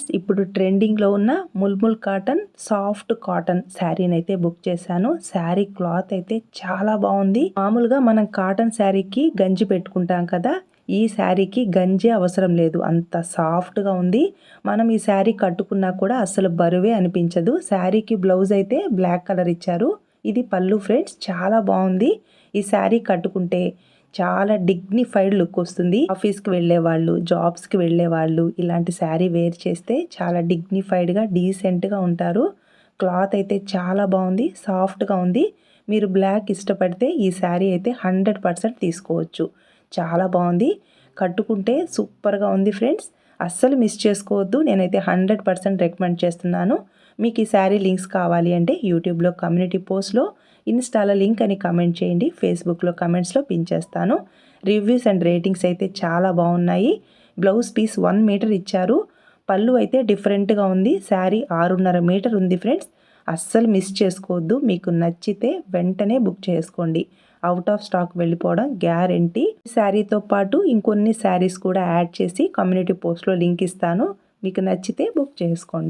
Friends ఇప్పుడు ట్రెండింగ్లో ఉన్న ముల్ముల్ కాటన్ సాఫ్ట్ కాటన్ శారీని అయితే బుక్ చేశాను. శారీ క్లాత్ అయితే చాలా బాగుంది. మామూలుగా మనం కాటన్ శారీకి గంజి పెట్టుకుంటాం కదా ఈ శారీకి గంజి అవసరం లేదు. అంత సాఫ్ట్గా ఉంది. మనం ఈ శారీ కట్టుకున్నా కూడా అసలు బరువే అనిపించదు. శారీకి బ్లౌజ్ అయితే బ్లాక్ కలర్ ఇచ్చారు. ఇది పళ్ళు ఫ్రెండ్స్ చాలా బాగుంది. ఈ శారీ కట్టుకుంటే చాలా డిగ్నిఫైడ్ లుక్ వస్తుంది. ఆఫీస్కి వెళ్ళే వాళ్ళు జాబ్స్కి వెళ్ళే వాళ్ళు ఇలాంటి శారీ వేర్ చేస్తే చాలా డిగ్నిఫైడ్గా డీసెంట్గా ఉంటారు. క్లాత్ అయితే చాలా బాగుంది సాఫ్ట్గా ఉంది. మీరు బ్లాక్ ఇష్టపడితే ఈ శారీ అయితే హండ్రెడ్ పర్సెంట్ తీసుకోవచ్చు. చాలా బాగుంది. కట్టుకుంటే సూపర్గా ఉంది ఫ్రెండ్స్ అస్సలు మిస్ చేసుకోవద్దు. నేనైతే హండ్రెడ్ పర్సెంట్ రికమెండ్ చేస్తున్నాను. మీకు ఈ శారీ లింక్స్ కావాలి అంటే యూట్యూబ్లో కమ్యూనిటీ పోస్ట్లో ఇన్స్టాలో లింక్ అని కమెంట్ చేయండి. ఫేస్బుక్లో కమెంట్స్లో పిన్ చేస్తాను. రివ్యూస్ అండ్ రేటింగ్స్ అయితే చాలా బాగున్నాయి. బ్లౌజ్ పీస్ వన్ మీటర్ ఇచ్చారు. పళ్ళు అయితే డిఫరెంట్గా ఉంది. శారీ ఆరున్నర మీటర్ ఉంది ఫ్రెండ్స్ అస్సలు మిస్ చేసుకోవద్దు. మీకు నచ్చితే వెంటనే బుక్ చేసుకోండి. అవుట్ ఆఫ్ స్టాక్ వెళ్ళిపోవడం గ్యారంటీ శారీతో పాటు ఇంకొన్ని శారీస్ కూడా యాడ్ చేసి కమ్యూనిటీ పోస్ట్లో లింక్ ఇస్తాను. మీకు నచ్చితే బుక్ చేసుకోండి.